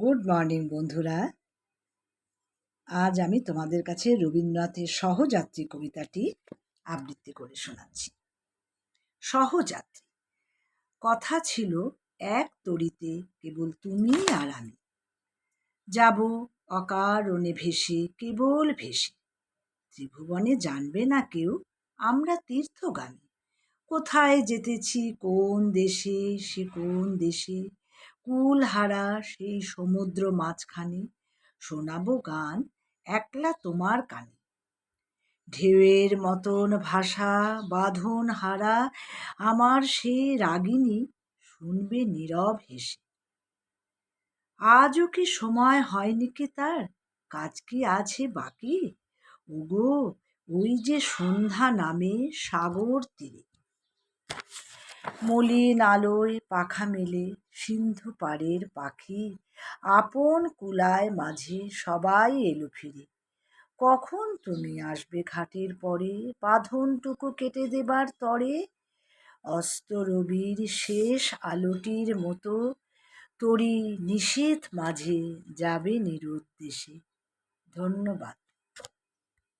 Good morning বন্ধুরা। আজ আমি তোমাদের কাছে রবীন্দ্রনাথের সহযাত্রী কবিতাটি আবৃত্তি করে শোনাচ্ছি। সহযাত্রী। কথা ছিল এক তরিতে কেবল তুমি আর আমি। যাব অকারণে ভেসে কেবল ভেসে। ত্রিভুবনে জানবে না কেউ আমরা তীর্থগামী। কোথায় যেতেছি, কোন দেশে, সে কোন দেশে? কুলহারা সেই সমুদ্র মাঝখানে শোনাবো গান একলা তোমার কানে। ঢেউয়ের মতন ভাষা বাঁধন হারা আমার সে রাগিনী শুনবে নীরব হেসে। আজও কি সময় হয়নি কি তার? কাজ কি আছে বাকি? ওগো, ওই যে সন্ধ্যা নামে সাগর তীরে। মলিন আলোয় পাখা মেলে, সিন্ধু পাড়ের পাখি, আপন কুলায় মাঝে সবাই এলো ফিরে। কখন তুমি আসবে ঘাটের পরে? বাঁধনটুকু কেটে দেবার তরে? অস্ত রবির শেষ আলোটির মতো তরি নিষেধ মাঝে যাবে নিরুদ্দেশে। ধন্যবাদ।